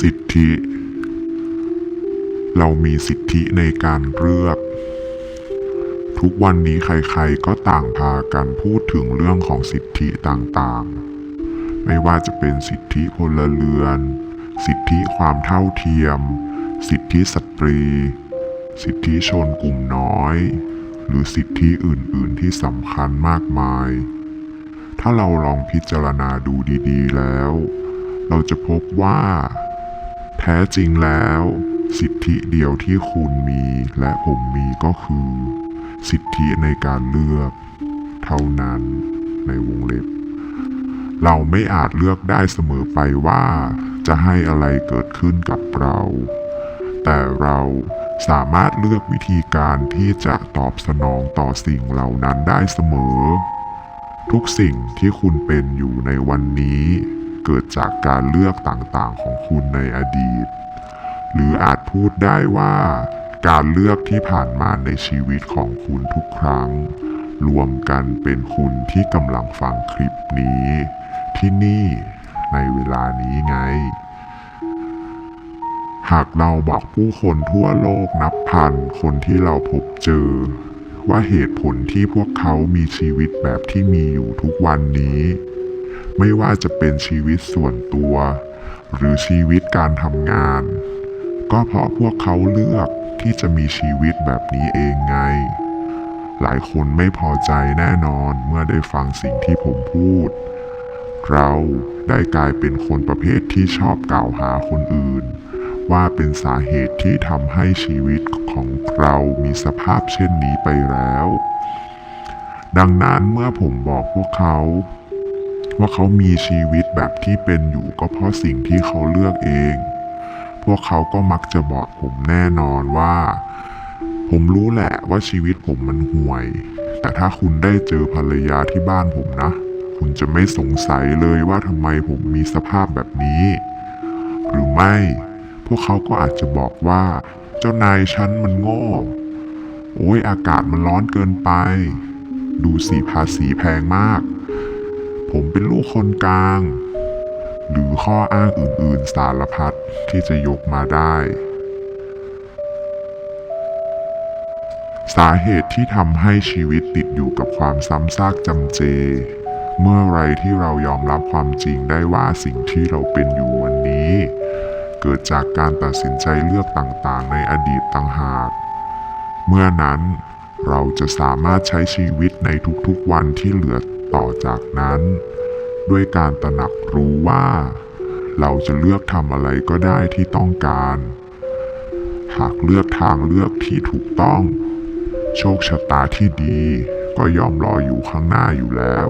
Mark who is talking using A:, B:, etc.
A: สิทธิ เรามีสิทธิในการเลือก ทุกวันนี้ใครๆก็ต่างพากันพูดถึงเรื่องของสิทธิต่างๆ ไม่ว่าจะเป็นสิทธิพลเรือน สิทธิความเท่าเทียม สิทธิสตรี สิทธิชนกลุ่มน้อย หรือสิทธิอื่นๆที่สำคัญมากมาย ถ้าเราลองพิจารณาดูดีๆแล้วเราจะพบว่า ท้จริงแล้ว สิทธิเดียวที่คุณมีและผมมีก็คือ สิทธิในการเลือก เท่านั้นในวงเล็บ เราไม่อาจเลือกได้เสมอไปว่า จะให้อะไรเกิดขึ้นกับเรา แต่เราสามารถเลือกวิธีการที่จะตอบสนองต่อสิ่งเหล่านั้นได้เสมอ ทุกสิ่งที่คุณเป็นอยู่ในวันนี้ เกิดจากการเลือกต่างๆของคุณในอดีต หรืออาจพูดได้ว่า การเลือกที่ผ่านมาในชีวิตของคุณทุกครั้ง รวมกันเป็นคุณที่กำลังฟังคลิปนี้ ที่นี่ในเวลานี้ไง หากเราบอกผู้คนทั่วโลกนับพันคนที่เราพบเจอ ว่าเหตุผลที่พวกเขามีชีวิตแบบที่มีอยู่ทุกวันนี้ ไม่ว่าจะเป็นชีวิตส่วนตัว หรือชีวิตการทำงาน ก็เพราะพวกเขาเลือกที่จะมีชีวิตแบบนี้เองไง หลายคนไม่พอใจแน่นอนเมื่อได้ฟังสิ่งที่ผมพูด เราได้กลายเป็นคนประเภทที่ชอบกล่าวหาคนอื่น ว่าเป็นสาเหตุที่ทำให้ชีวิตของเรามีสภาพเช่นนี้ไปแล้ว ดังนั้นเมื่อผมบอกพวกเขา ว่าเขามีชีวิตแบบที่เป็นอยู่ก็เพราะสิ่งที่เขาเลือกเอง พวกเขาก็มักจะบอกผมแน่นอนว่า ผมรู้แหละว่าชีวิตผมมันห่วย แต่ถ้าคุณได้เจอภรรยาที่บ้านผมนะ คุณจะไม่สงสัยเลยว่าทำไมผมมีสภาพแบบนี้ หรือไม่ พวกเขาก็อาจจะบอกว่า เจ้านายฉันมันโง่ โอ้ยอากาศมันร้อนเกินไป ดูสีภาษีแพงมาก ผมเป็นลูกคนกลาง หรือข้ออ้างอื่นๆสารพัดที่จะยกมาได้ สาเหตุที่ทำให้ชีวิตติดอยู่กับความซ้ำซากจำเจ เมื่อไรที่เรายอมรับความจริงได้ว่าสิ่งที่เราเป็นอยู่วันนี้ เกิดจากการตัดสินใจเลือกต่างๆ ในอดีตต่างหาก เมื่อนั้นเราจะสามารถใช้ชีวิตในทุกๆวันที่เหลือ ต่อจากนั้น ด้วยการตระหนักรู้ว่า เราจะเลือกทำอะไรก็ได้ที่ต้องการ หากเลือกทางเลือกที่ถูกต้อง โชคชะตาที่ดีก็ย่อมรออยู่ข้างหน้าอยู่แล้ว